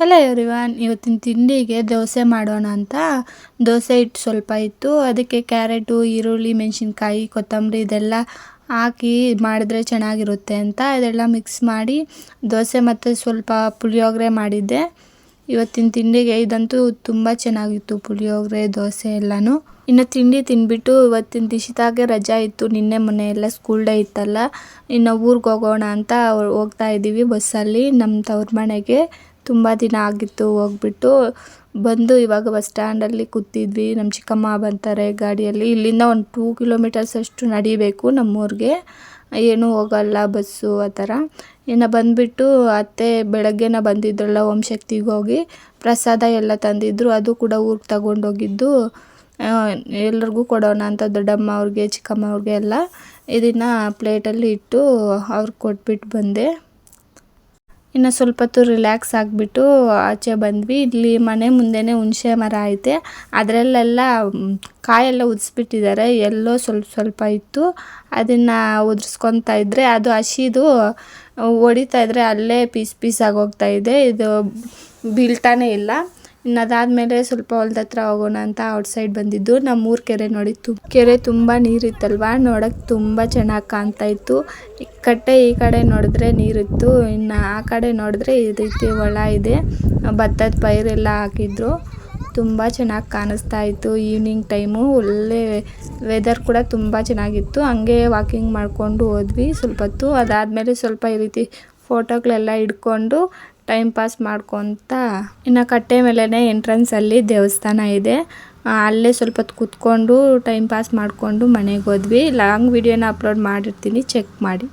Hello everyone, ಇವತ್ತಿನ ತಿಂಡಿಗೆ ದೋಸೆ ಮಾಡೋಣ ಅಂತ. ದೋಸೆ ಹಿಟ್ಟು ಸ್ವಲ್ಪ ಇತ್ತು. ಅದಕ್ಕೆ ಕ್ಯಾರೆಟು, ಈರುಳ್ಳಿ, ಮೆಣಸಿನ್ಕಾಯಿ, ಕೊತ್ತಂಬರಿ ಇದೆಲ್ಲ ಹಾಕಿ ಮಾಡಿದ್ರೆ ಚೆನ್ನಾಗಿರುತ್ತೆ ಅಂತ ಇದೆಲ್ಲ ಮಿಕ್ಸ್ ಮಾಡಿ ದೋಸೆ ಮತ್ತು ಸ್ವಲ್ಪ ಪುಳಿಯೋಗರೆ ಮಾಡಿದ್ದೆ. ಇವತ್ತಿನ ತಿಂಡಿಗೆ ಇದಂತೂ ತುಂಬ ಚೆನ್ನಾಗಿತ್ತು ಪುಳಿಯೋಗರೆ, ದೋಸೆ ಎಲ್ಲನೂ. ಇನ್ನು ತಿಂಡಿ ತಿಂದ್ಬಿಟ್ಟು ಇವತ್ತಿನ ದಿಶಿತಾಗೆ ರಜಾ ಇತ್ತು. ನಿನ್ನೆ ಮೊನ್ನೆ ಎಲ್ಲ ಸ್ಕೂಲ್ ಡೇ ಇತ್ತಲ್ಲ. ಇನ್ನು ಊರಿಗೆ ಹೋಗೋಣ ಅಂತ ಹೋಗ್ತಾ ಇದ್ದೀವಿ ಬಸ್ಸಲ್ಲಿ. ನಮ್ಮ ತವ್ರ ಮನೆಗೆ ತುಂಬ ದಿನ ಆಗಿತ್ತು ಹೋಗ್ಬಿಟ್ಟು. ಬಂದು ಇವಾಗ ಬಸ್ ಸ್ಟ್ಯಾಂಡಲ್ಲಿ ಕೂತಿದ್ವಿ. ನಮ್ಮ ಚಿಕ್ಕಮ್ಮ ಬರ್ತಾರೆ ಗಾಡಿಯಲ್ಲಿ. ಇಲ್ಲಿಂದ ಒಂದು ಟೂ ಕಿಲೋಮೀಟರ್ಸ್ ಅಷ್ಟು ನಡಿಬೇಕು ನಮ್ಮೂರಿಗೆ. ಏನೂ ಹೋಗಲ್ಲ ಬಸ್ಸು ಆ ಥರ. ಇನ್ನು ಬಂದುಬಿಟ್ಟು ಅತ್ತೆ ಬೆಳಗ್ಗೆನ ಬಂದಿದ್ರಲ್ಲ ಓಂ ಶಕ್ತಿಗೆ ಹೋಗಿ. ಪ್ರಸಾದ ಎಲ್ಲ ತಂದಿದ್ದರು ಅದು ಕೂಡ ಊರಿಗೆ ತಗೊಂಡೋಗಿದ್ದು. ಎಲ್ರಿಗೂ ಕೊಡೋಣ ಅಂತ ದೊಡ್ಡಮ್ಮ ಅವ್ರಿಗೆ, ಚಿಕ್ಕಮ್ಮ ಅವ್ರಿಗೆ ಎಲ್ಲ. ಇದನ್ನು ಪ್ಲೇಟಲ್ಲಿ ಇಟ್ಟು ಅವ್ರಿಗೆ ಕೊಟ್ಬಿಟ್ಟು ಬಂದೆ. ಇನ್ನು ಸ್ವಲ್ಪ ಹೊತ್ತು ರಿಲ್ಯಾಕ್ಸ್ ಆಗಿಬಿಟ್ಟು ಆಚೆ ಬಂದ್ವಿ. ಇಲ್ಲಿ ಮನೆ ಮುಂದೆನೇ ಹುಣಸೆ ಮರ ಐತೆ. ಅದರಲ್ಲೆಲ್ಲ ಕಾಯೆಲ್ಲ ಉದಿಸ್ಬಿಟ್ಟಿದ್ದಾರೆ ಎಲ್ಲೋ ಸ್ವಲ್ಪ ಸ್ವಲ್ಪ ಇತ್ತು. ಅದನ್ನು ಉದುರಿಸ್ಕೊತಾ ಇದ್ದರೆ ಅದು ಹಸಿದು ಹೊಡಿತಾ ಇದ್ದರೆ ಅಲ್ಲೇ ಪೀಸ್ ಪೀಸ್ ಆಗೋಗ್ತಾ ಇದೆ. ಇದು ಬೀಳ್ತಾನೇ ಇಲ್ಲ. ಇನ್ನು ಅದಾದಮೇಲೆ ಸ್ವಲ್ಪ ಹೊಲ್ದ ಹತ್ರ ಹೋಗೋಣ ಅಂತ ಔಟ್ ಸೈಡ್ ಬಂದಿದ್ದು. ನಮ್ಮೂರು ಕೆರೆ ನೋಡಿ ತು, ಕೆರೆ ತುಂಬ ನೀರಿತ್ತಲ್ವ? ನೋಡೋಕ್ಕೆ ತುಂಬ ಚೆನ್ನಾಗಿ ಕಾಣ್ತಾ ಇತ್ತು. ಕಟ್ಟೆ ಈ ಕಡೆ ನೋಡಿದ್ರೆ ನೀರಿತ್ತು. ಇನ್ನು ಆ ಕಡೆ ನೋಡಿದ್ರೆ ಈ ರೀತಿ ಹೊಳ ಇದೆ. ಭತ್ತದ ಪೈರೆಲ್ಲ ಹಾಕಿದ್ರು. ತುಂಬ ಚೆನ್ನಾಗಿ ಕಾಣಿಸ್ತಾ ಇತ್ತು. ಈವ್ನಿಂಗ್ ಟೈಮು ಒಳ್ಳೆ ವೆದರ್ ಕೂಡ ತುಂಬ ಚೆನ್ನಾಗಿತ್ತು. ಹಂಗೆ ವಾಕಿಂಗ್ ಮಾಡಿಕೊಂಡು ಹೋದ್ವಿ. ಸ್ವಲ್ಪ ಹೊತ್ತು ಅದಾದಮೇಲೆ ಸ್ವಲ್ಪ ಈ ರೀತಿ ಫೋಟೋಗಳೆಲ್ಲ ಹಿಡ್ಕೊಂಡು ಟೈಮ್ ಪಾಸ್ ಮಾಡ್ಕೊತ ಇನ್ನು ಕಟ್ಟೆ ಮೇಲೇ ಎಂಟ್ರೆನ್ಸಲ್ಲಿ ದೇವಸ್ಥಾನ ಇದೆ. ಅಲ್ಲೇ ಸ್ವಲ್ಪ ಹೊತ್ತು ಕೂತ್ಕೊಂಡು ಟೈಮ್ ಪಾಸ್ ಮಾಡಿಕೊಂಡು ಮನೆಗೆ ಹೋದ್ವಿ. ಲಾಂಗ್ ವಿಡಿಯೋನ ಅಪ್ಲೋಡ್ ಮಾಡಿರ್ತೀನಿ. ಚೆಕ್ ಮಾಡಿ.